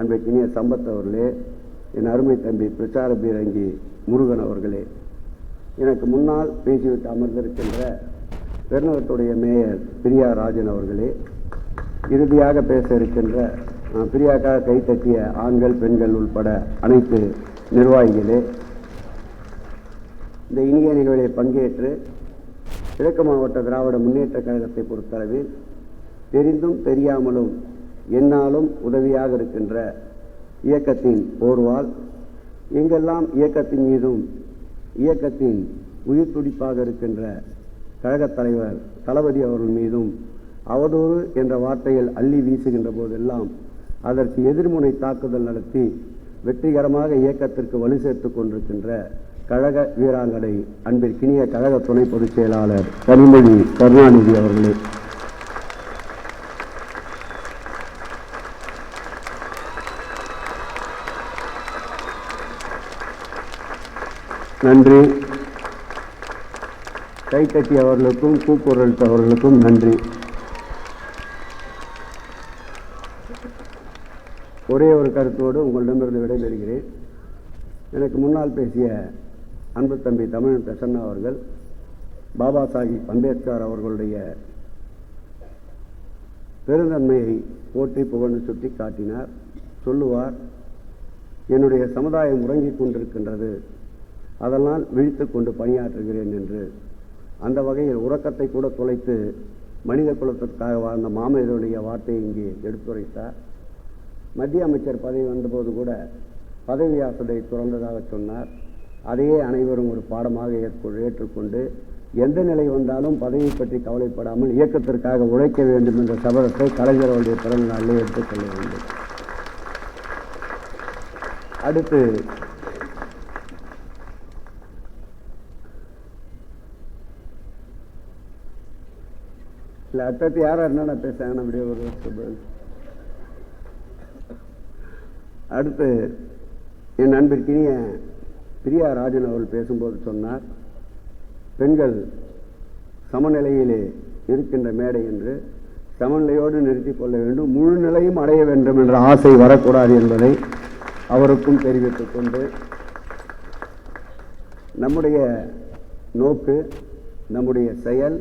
அன்றைக்கினிய சம்பத் அவர்களே என் அருமை தம்பி பிரச்சார பீரங்கி முருகன் அவர்களே எனக்கு முன்னால் பேசிவிட்டு அமர்ந்திருக்கின்ற பெருநகரத்துடைய மேயர் பிரியா ராஜன் அவர்களே இறுதியாக பேச இருக்கின்ற பிரியாக்காக கைத்தட்டிய ஆண்கள் பெண்கள் உள்பட அனைத்து நிர்வாகிகளே இந்த இனிய நிகழ்வில் பங்கேற்று கிழக்கு மாவட்ட திராவிட முன்னேற்ற கழகத்தை பொறுத்தளவில் தெரிந்தும் தெரியாமலும் என்னாலும் உதவியாக இருக்கின்ற இயக்கத்தின் போர்வால் எங்கெல்லாம் இயக்கத்தின் மீதும் இயக்கத்தின் உயிர் துடிப்பாக இருக்கின்ற கழகத் தலைவர் தளபதி அவர்கள் மீதும் அவதூறு என்ற வார்த்தையில் அள்ளி வீசுகின்ற போதெல்லாம் அதற்கு எதிர்முனை தாக்குதல் நடத்தி வெற்றிகரமாக இயக்கத்திற்கு வலு சேர்த்து கொண்டிருக்கின்ற கழக வீராங்கனை அன்பிற்கினிய கழக துணை பொதுச் செயலாளர் கனிமொழி கருணாநிதி அவர்களே. நன்றி. கைத்தட்டியவர்களுக்கும் கூக்குரலிட்டவர்களுக்கும் நன்றி. ஒரே ஒரு கருத்தோடு உங்களிடமிருந்து விடைபெறுகிறேன். எனக்கு முன்னால் பேசிய அன்பு தம்பி தமிழன் பிரசன்னா அவர்கள் பாபா சாஹிப் அம்பேத்கர் அவர்களுடைய பெருந்தன்மையை போற்றி புகழ்ந்து சுட்டி காட்டினார் சொல்லுவார் என்னுடைய சமுதாயம் உறங்கிக் கொண்டிருக்கின்றது. அதெல்லாம் விழித்து கொண்டு பணியாற்றுகிறேன் என்று அந்த வகையில் உறக்கத்தை கூட தொலைத்து மனித குலத்திற்காக வாழ்ந்த மாமனிதனுடைய வார்த்தையை இங்கே எடுத்துரைத்தார். மத்திய அமைச்சர் பதவி வந்தபோது கூட பதவி ஆசையை துறந்ததாக சொன்னார். அதையே அனைவரும் ஒரு பாடமாக ஏற்றுக்கொண்டு எந்த நிலை வந்தாலும் பதவியை பற்றி கவலைப்படாமல் இயக்கத்திற்காக உழைக்க வேண்டும் என்ற சபதத்தை கலைஞர் அவருடைய பிறந்த நாளில் எடுத்துக்கொள்ள வேண்டும். அடுத்து இல்லை அடுத்தது யாரா என்னென்ன பேசுறாங்க அப்படியே ஒரு வருஷம் அடுத்து என் நண்பிற்கினிய பிரியா ராஜன் அவர்கள் பேசும்போது சொன்னார் பெண்கள் சமநிலையிலே இருக்கின்ற மேடை என்று சமநிலையோடு நிறுத்திக் கொள்ள வேண்டும் முழு நிலையும் அடைய வேண்டும் என்ற ஆசை வரக்கூடாது என்பதை அவருக்கும் தெரிவித்துக் கொண்டு நம்முடைய நோக்கு நம்முடைய செயல்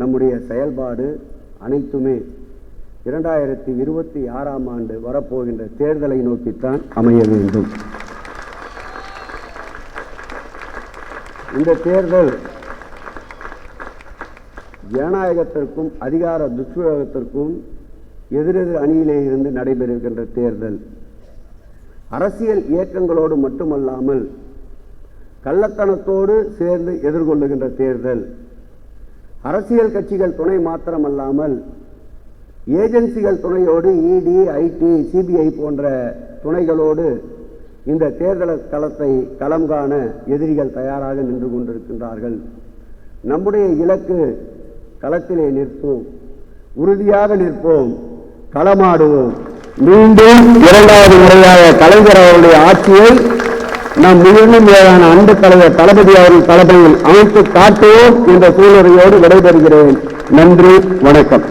நம்முடைய செயல்பாடு அனைத்துமே இரண்டாயிரத்தி இருபத்தி ஆறாம் ஆண்டு வரப்போகின்ற தேர்தலை நோக்கித்தான் அமைய வேண்டும். இந்த தேர்தல் ஜனநாயகத்திற்கும் அதிகார துஷ்பிரயோகத்திற்கும் எதிரெதிர் அணியிலே இருந்து நடைபெறுகின்ற தேர்தல். அரசியல் இயக்கங்களோடு மட்டுமல்லாமல் கள்ளத்தனத்தோடு சேர்ந்து எதிர்கொள்ளுகின்ற தேர்தல். அரசியல் கட்சிகள் துணை மாத்திரமல்லாமல் ஏஜென்சிகள் துணையோடு இடி ஐடி சிபிஐ போன்ற துணைகளோடு இந்த தேர்தல் களத்தை களம் காண எதிரிகள் தயாராக நின்று கொண்டிருக்கின்றார்கள். நம்முடைய இலக்கு களத்திலே நிற்போம். உறுதியாக நிற்போம். களமாடுவோம். மீண்டும் இரண்டாவது முறையாக கலைஞர் அவருடைய ஆட்சியை நாம் மிகவும் மேலான அன்பு தலைவர் தளபதி அவர்கள் தலைமையில் அமைத்து காட்டுவோம் என்ற சூழ்நிலையோடு விடைபெறுகிறேன். நன்றி வணக்கம்.